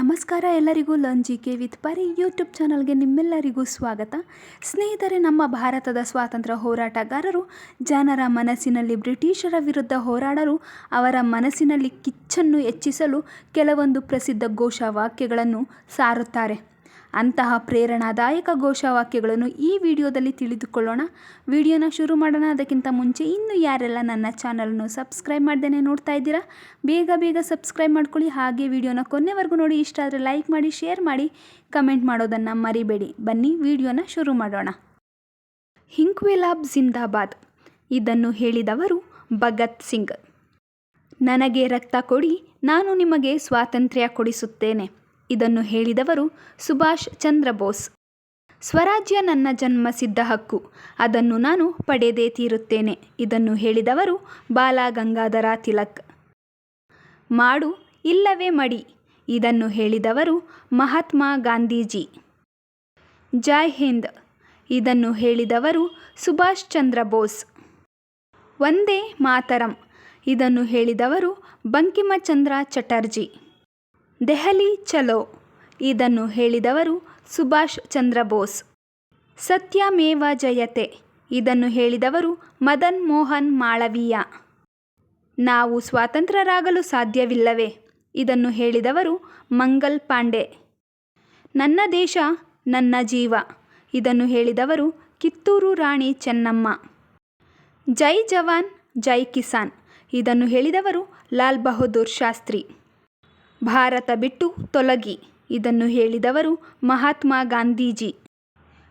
ನಮಸ್ಕಾರ ಎಲ್ಲರಿಗೂ ಲಂಜಿ ಕೆ ವಿತ್ ಪರಿ ಯೂಟ್ಯೂಬ್ ಚಾನಲ್ಗೆ ನಿಮ್ಮೆಲ್ಲರಿಗೂ ಸ್ವಾಗತ. ಸ್ನೇಹಿತರೆ, ನಮ್ಮ ಭಾರತದ ಸ್ವಾತಂತ್ರ್ಯ ಹೋರಾಟಗಾರರು, ಜನರ ಮನಸ್ಸಿನಲ್ಲಿ ಬ್ರಿಟಿಷರ ವಿರುದ್ಧ ಹೋರಾಡಲು, ಅವರ ಮನಸ್ಸಿನಲ್ಲಿ ಕಿಚ್ಚನ್ನು ಹೆಚ್ಚಿಸಲು ಕೆಲವೊಂದು ಪ್ರಸಿದ್ಧ ಘೋಷವಾಕ್ಯಗಳನ್ನು ಸಾರುತ್ತಾರೆ. ಅಂತಹ ಪ್ರೇರಣಾದಾಯಕ ಘೋಷವಾಕ್ಯಗಳನ್ನು ಈ ವಿಡಿಯೋದಲ್ಲಿ ತಿಳಿದುಕೊಳ್ಳೋಣ. ವಿಡಿಯೋನ ಶುರು ಮಾಡೋಣ. ಅದಕ್ಕಿಂತ ಮುಂಚೆ ಇನ್ನು ಯಾರೆಲ್ಲ ನನ್ನ ಚಾನಲನ್ನು ಸಬ್ಸ್ಕ್ರೈಬ್ ಮಾಡ್ದೇ ನೋಡ್ತಾ ಇದ್ದೀರಾ, ಬೇಗ ಬೇಗ ಸಬ್ಸ್ಕ್ರೈಬ್ ಮಾಡ್ಕೊಳ್ಳಿ. ಹಾಗೆ ವಿಡಿಯೋನ ಕೊನೆವರೆಗೂ ನೋಡಿ. ಇಷ್ಟ ಆದರೆ ಲೈಕ್ ಮಾಡಿ, ಶೇರ್ ಮಾಡಿ, ಕಮೆಂಟ್ ಮಾಡೋದನ್ನು ಮರಿಬೇಡಿ. ಬನ್ನಿ, ವಿಡಿಯೋನ ಶುರು ಮಾಡೋಣ. ಹಿಂಕ್ವೆಲಾಬ್ ಜಿಂದಾಬಾದ್. ಇದನ್ನು ಹೇಳಿದವರು ಭಗತ್ ಸಿಂಗ್. ನನಗೆ ರಕ್ತ ಕೊಡಿ, ನಾನು ನಿಮಗೆ ಸ್ವಾತಂತ್ರ್ಯ ಕೊಡಿಸುತ್ತೇನೆ. ಇದನ್ನು ಹೇಳಿದವರು ಸುಭಾಷ್ ಚಂದ್ರ ಬೋಸ್. ಸ್ವರಾಜ್ಯ ನನ್ನ ಜನ್ಮಸಿದ್ಧ ಹಕ್ಕು. ಅದನ್ನು ನಾನು ಪಡೆದೇ ತೀರುತ್ತೇನೆ. ಇದನ್ನು ಹೇಳಿದವರು ಬಾಲ ಗಂಗಾಧರ ತಿಲಕ್. ಮಾಡು, ಇಲ್ಲವೇ ಮಡಿ. ಇದನ್ನು ಹೇಳಿದವರು ಮಹಾತ್ಮ ಗಾಂಧೀಜಿ. ಜೈ ಹಿಂದ್. ಇದನ್ನು ಹೇಳಿದವರು ಸುಭಾಷ್ ಚಂದ್ರ ಬೋಸ್. ಒಂದೇ ಮಾತರಂ. ಇದನ್ನು ಹೇಳಿದವರು ಬಂಕಿಮಚಂದ್ರ ಚಟರ್ಜಿ. ದೆಹಲಿ ಚಲೋ. ಇದನ್ನು ಹೇಳಿದವರು ಸುಭಾಷ್ ಚಂದ್ರ ಬೋಸ್. ಸತ್ಯಮೇವ ಜಯತೆ. ಇದನ್ನು ಹೇಳಿದವರು ಮದನ್ ಮೋಹನ್ ಮಾಳವೀಯ. ನಾವು ಸ್ವಾತಂತ್ರ್ಯರಾಗಲು ಸಾಧ್ಯವಿಲ್ಲವೇ. ಇದನ್ನು ಹೇಳಿದವರು ಮಂಗಲ್ ಪಾಂಡೆ. ನನ್ನ ದೇಶ, ನನ್ನ ಜೀವ. ಇದನ್ನು ಹೇಳಿದವರು ಕಿತ್ತೂರು ರಾಣಿ ಚೆನ್ನಮ್ಮ. ಜೈ ಜವಾನ್, ಜೈ ಕಿಸಾನ್. ಇದನ್ನು ಹೇಳಿದವರು ಲಾಲ್ ಬಹದ್ದೂರ್ ಶಾಸ್ತ್ರಿ. ಭಾರತ ಬಿಟ್ಟು ತೊಲಗಿ. ಇದನ್ನು ಹೇಳಿದವರು ಮಹಾತ್ಮ ಗಾಂಧೀಜಿ.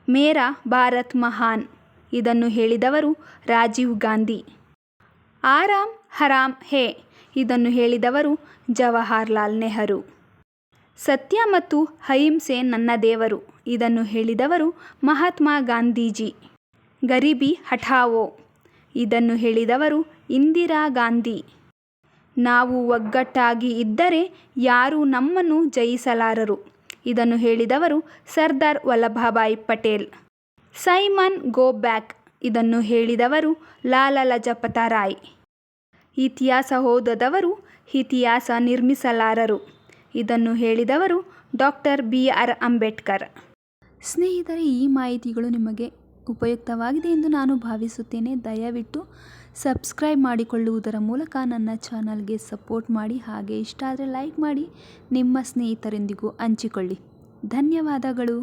ಮೇರಾ ಭಾರತ್ ಮಹಾನ್. ಇದನ್ನು ಹೇಳಿದವರು ರಾಜೀವ್ ಗಾಂಧಿ. ಆರಾಮ್ ಹರಾಮ್ ಹೇ. ಇದನ್ನು ಹೇಳಿದವರು ಜವಾಹರ್ಲಾಲ್ ನೆಹರು. ಸತ್ಯ ಮತ್ತು ಅಹಿಂಸೆ ನನ್ನ ದೇವರು. ಇದನ್ನು ಹೇಳಿದವರು ಮಹಾತ್ಮ ಗಾಂಧೀಜಿ. ಗರೀಬಿ ಹಠಾವೋ. ಇದನ್ನು ಹೇಳಿದವರು ಇಂದಿರಾ ಗಾಂಧಿ. ನಾವು ಒಗ್ಗಟ್ಟಾಗಿ ಇದ್ದರೆ ಯಾರೂ ನಮ್ಮನ್ನು ಜಯಿಸಲಾರರು. ಇದನ್ನು ಹೇಳಿದವರು Sardar Vallabhbhai Patel. Simon, go back. ಇದನ್ನು ಹೇಳಿದವರು ಲಾಲ ಲಜಪತ ರಾಯ್. ಇತಿಹಾಸ ಓದದವರು ಇತಿಹಾಸ ನಿರ್ಮಿಸಲಾರರು. ಇದನ್ನು ಹೇಳಿದವರು ಡಾಕ್ಟರ್ ಬಿ ಆರ್ ಅಂಬೇಡ್ಕರ್. ಸ್ನೇಹಿತರೆ, ಈ ಮಾಹಿತಿಗಳು ನಿಮಗೆ ಉಪಯುಕ್ತವಾಗಿದೆ ಎಂದು ನಾನು ಭಾವಿಸುತ್ತೇನೆ. ದಯವಿಟ್ಟು ಸಬ್ಸ್ಕ್ರೈಬ್ ಮಾಡಿಕೊಳ್ಳುವುದರ ಮೂಲಕ ನನ್ನ ಚಾನಲ್ಗೆ ಸಪೋರ್ಟ್ ಮಾಡಿ, ಹಾಗೆ ಇಷ್ಟ ಆದರೆ ಲೈಕ್ ಮಾಡಿ, ನಿಮ್ಮ ಸ್ನೇಹಿತರೊಂದಿಗೂ ಹಂಚಿಕೊಳ್ಳಿ. ಧನ್ಯವಾದಗಳು.